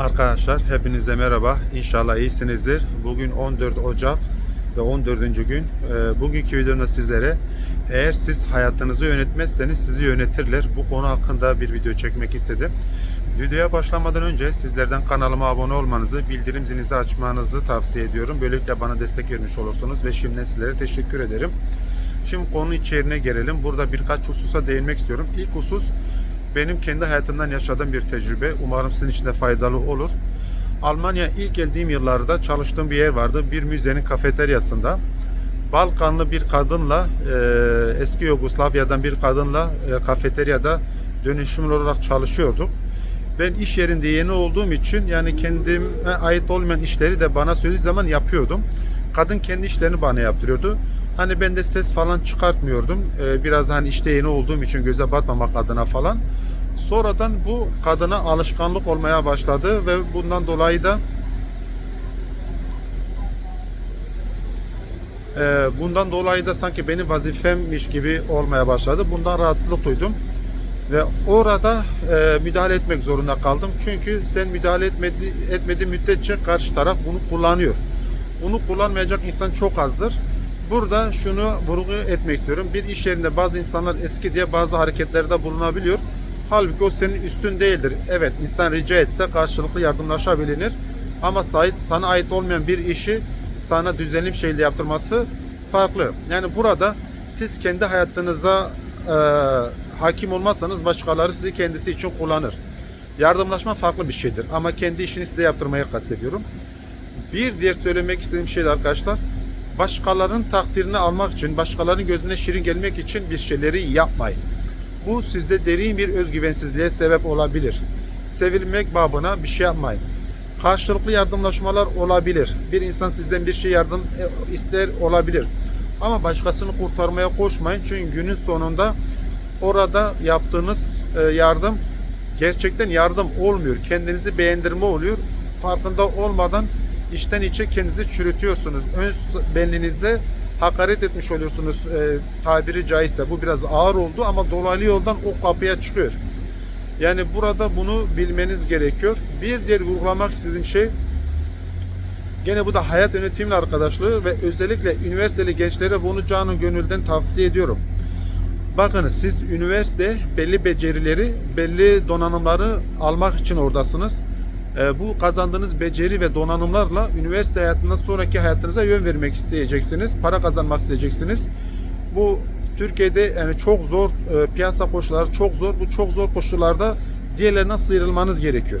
Arkadaşlar hepinize merhaba. İnşallah iyisinizdir. Bugün 14 Ocak ve 14. gün. Ee, Bugünkü videomda sizlere eğer siz hayatınızı yönetmezseniz sizi yönetirler. Bu konu hakkında bir video çekmek istedim. Videoya başlamadan önce sizlerden kanalıma abone olmanızı, bildirim zilinizi açmanızı tavsiye ediyorum. Böylelikle bana destek vermiş olursunuz ve şimdiden sizlere teşekkür ederim. Şimdi konu içeriğine gelelim. Burada birkaç hususa değinmek istiyorum. İlk husus benim kendi hayatımdan yaşadığım bir tecrübe. Umarım sizin için de faydalı olur. Almanya ilk geldiğim yıllarda çalıştığım bir yer vardı. Bir müzenin kafeteryasında. Balkanlı bir kadınla, e, eski Yugoslavya'dan bir kadınla e, kafeteryada dönüşümlü olarak çalışıyorduk. Ben iş yerinde yeni olduğum için yani kendime ait olmayan işleri de bana söylediği zaman yapıyordum. Kadın kendi işlerini bana yaptırıyordu. Hani ben de ses falan çıkartmıyordum. Ee, biraz da hani işte yeni olduğum için göze batmamak adına falan. Sonradan bu kadına alışkanlık olmaya başladı ve bundan dolayı da e, bundan dolayı da sanki benim vazifemmiş gibi olmaya başladı. Bundan rahatsızlık duydum. Ve orada e, müdahale etmek zorunda kaldım. Çünkü sen müdahale etmedi, etmediği müddetçe karşı taraf bunu kullanıyor. Bunu kullanmayacak insan çok azdır. Burada şunu vurgu etmek istiyorum. Bir iş yerinde bazı insanlar eski diye bazı hareketlerde bulunabiliyor. Halbuki o senin üstün değildir. Evet insan rica etse karşılıklı yardımlaşabilir. Ama sahip, sana ait olmayan bir işi sana düzenli bir şekilde yaptırması farklı. Yani burada siz kendi hayatınıza e, hakim olmazsanız başkaları sizi kendisi için kullanır. Yardımlaşma farklı bir şeydir ama kendi işini size yaptırmaya kastediyorum. Bir diğer söylemek istediğim şey de arkadaşlar, başkalarının takdirini almak için, başkalarının gözüne şirin gelmek için bir şeyleri yapmayın. Bu sizde derin bir özgüvensizliğe sebep olabilir. Sevilmek babına bir şey yapmayın. Karşılıklı yardımlaşmalar olabilir. Bir insan sizden bir şey yardım e, ister olabilir. Ama başkasını kurtarmaya koşmayın. Çünkü günün sonunda orada yaptığınız e, yardım gerçekten yardım olmuyor. Kendinizi beğendirme oluyor. Farkında olmadan içten içe kendinizi çürütüyorsunuz. Ön benliğinize hakaret etmiş oluyorsunuz e, tabiri caizse. Bu biraz ağır oldu ama dolaylı yoldan o kapıya çıkıyor. Yani burada bunu bilmeniz gerekiyor. Bir diğer vurgulamak istediğim şey gene bu da hayat yönetimle arkadaşlığı ve özellikle üniversiteli gençlere bunu canı gönülden tavsiye ediyorum. Bakınız siz üniversite belli becerileri, belli donanımları almak için oradasınız. Ee, bu kazandığınız beceri ve donanımlarla üniversite hayatından sonraki hayatınıza yön vermek isteyeceksiniz. Para kazanmak isteyeceksiniz. Bu Türkiye'de yani çok zor e, piyasa koşulları çok zor. Bu çok zor koşullarda diğerlerinden sıyrılmanız gerekiyor.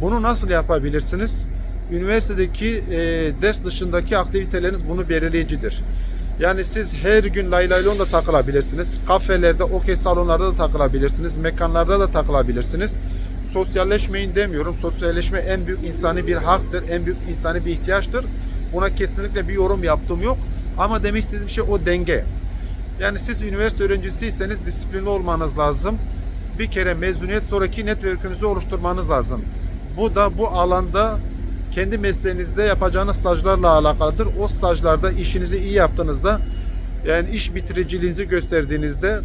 Bunu nasıl yapabilirsiniz? Üniversitedeki e, ders dışındaki aktiviteleriniz bunu belirleyicidir. Yani siz her gün lay da takılabilirsiniz. Kafelerde, okey salonlarda da takılabilirsiniz. Mekanlarda da takılabilirsiniz. Sosyalleşmeyin demiyorum. Sosyalleşme en büyük insani bir haktır. En büyük insani bir ihtiyaçtır. Buna kesinlikle bir yorum yaptığım yok. Ama demek istediğim şey o denge. Yani siz üniversite öğrencisiyseniz disiplinli olmanız lazım. Bir kere mezuniyet sonraki network'ünüzü oluşturmanız lazım. Bu da bu alanda kendi mesleğinizde yapacağınız stajlarla alakalıdır. O stajlarda işinizi iyi yaptığınızda yani iş bitiriciliğinizi gösterdiğinizde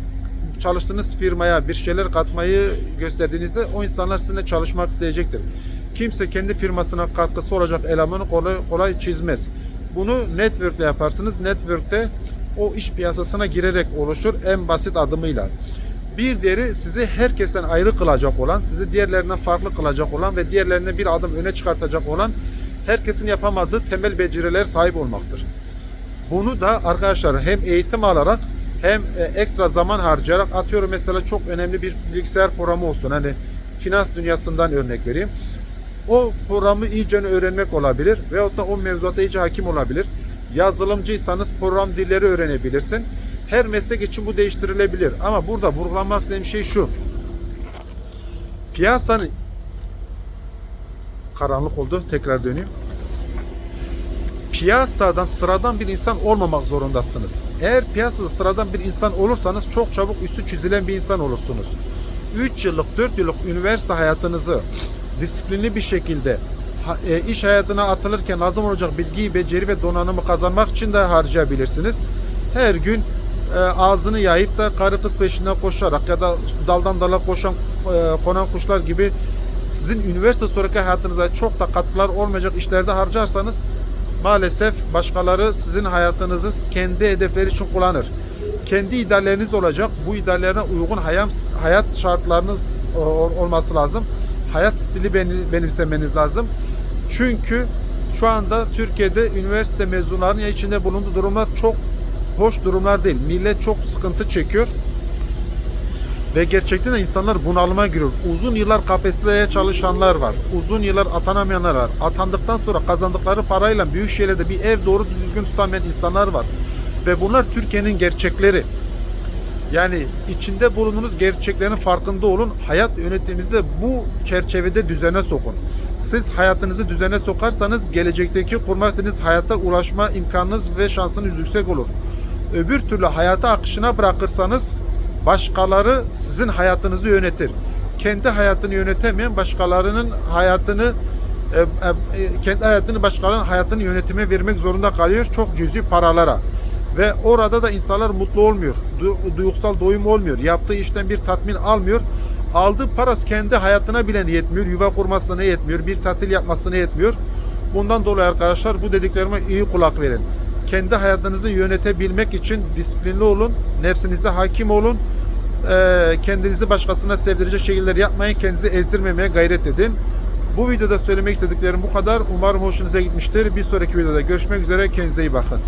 çalıştığınız firmaya bir şeyler katmayı gösterdiğinizde o insanlar sizinle çalışmak isteyecektir. Kimse kendi firmasına katkısı olacak elemanı kolay, kolay çizmez. Bunu network'le yaparsınız. Network'te o iş piyasasına girerek oluşur en basit adımıyla. Bir diğeri sizi herkesten ayrı kılacak olan, sizi diğerlerinden farklı kılacak olan ve diğerlerinden bir adım öne çıkartacak olan herkesin yapamadığı temel beceriler sahip olmaktır. Bunu da arkadaşlar hem eğitim alarak hem e, ekstra zaman harcayarak atıyorum mesela çok önemli bir bilgisayar programı olsun. Hani finans dünyasından örnek vereyim. O programı iyice öğrenmek olabilir veyahut da o mevzuata iyice hakim olabilir. Yazılımcıysanız program dilleri öğrenebilirsin. Her meslek için bu değiştirilebilir. Ama burada vurgulanmak istediğim şey şu. Piyasanın karanlık oldu. Tekrar döneyim. Piyasadan sıradan bir insan olmamak zorundasınız. Eğer piyasada sıradan bir insan olursanız çok çabuk üstü çizilen bir insan olursunuz. 3 yıllık, 4 yıllık üniversite hayatınızı disiplinli bir şekilde e, iş hayatına atılırken lazım olacak bilgiyi, beceri ve donanımı kazanmak için de harcayabilirsiniz. Her gün e, ağzını yayıp da karı kız peşinden koşarak ya da daldan dala koşan e, konan kuşlar gibi sizin üniversite sonraki hayatınıza çok da katkılar olmayacak işlerde harcarsanız maalesef başkaları sizin hayatınızı kendi hedefleri için kullanır. Kendi idealleriniz olacak. Bu ideallerine uygun hayat, hayat şartlarınız o- olması lazım. Hayat stili beni- benimsemeniz lazım. Çünkü şu anda Türkiye'de üniversite mezunlarının içinde bulunduğu durumlar çok hoş durumlar değil. Millet çok sıkıntı çekiyor. Ve gerçekten de insanlar bunalıma giriyor. Uzun yıllar KPSS'ye çalışanlar var. Uzun yıllar atanamayanlar var. Atandıktan sonra kazandıkları parayla büyük şehirlerde bir ev doğru düzgün tutamayan insanlar var. Ve bunlar Türkiye'nin gerçekleri. Yani içinde bulunduğunuz gerçeklerin farkında olun. Hayat yönetiminizi de bu çerçevede düzene sokun. Siz hayatınızı düzene sokarsanız gelecekteki kurmak istediğiniz hayata ulaşma imkanınız ve şansınız yüksek olur. Öbür türlü hayata akışına bırakırsanız başkaları sizin hayatınızı yönetir. Kendi hayatını yönetemeyen başkalarının hayatını e, e, e, kendi hayatını başkalarının hayatını yönetime vermek zorunda kalıyor çok cüzi paralara. Ve orada da insanlar mutlu olmuyor. Du- duygusal doyum olmuyor. Yaptığı işten bir tatmin almıyor. Aldığı parası kendi hayatına bile yetmiyor. Yuva kurmasına yetmiyor. Bir tatil yapmasına yetmiyor. Bundan dolayı arkadaşlar bu dediklerime iyi kulak verin. Kendi hayatınızı yönetebilmek için disiplinli olun. Nefsinize hakim olun. Ee, kendinizi başkasına sevdirecek şekiller yapmayın. Kendinizi ezdirmemeye gayret edin. Bu videoda söylemek istediklerim bu kadar. Umarım hoşunuza gitmiştir. Bir sonraki videoda görüşmek üzere. Kendinize iyi bakın.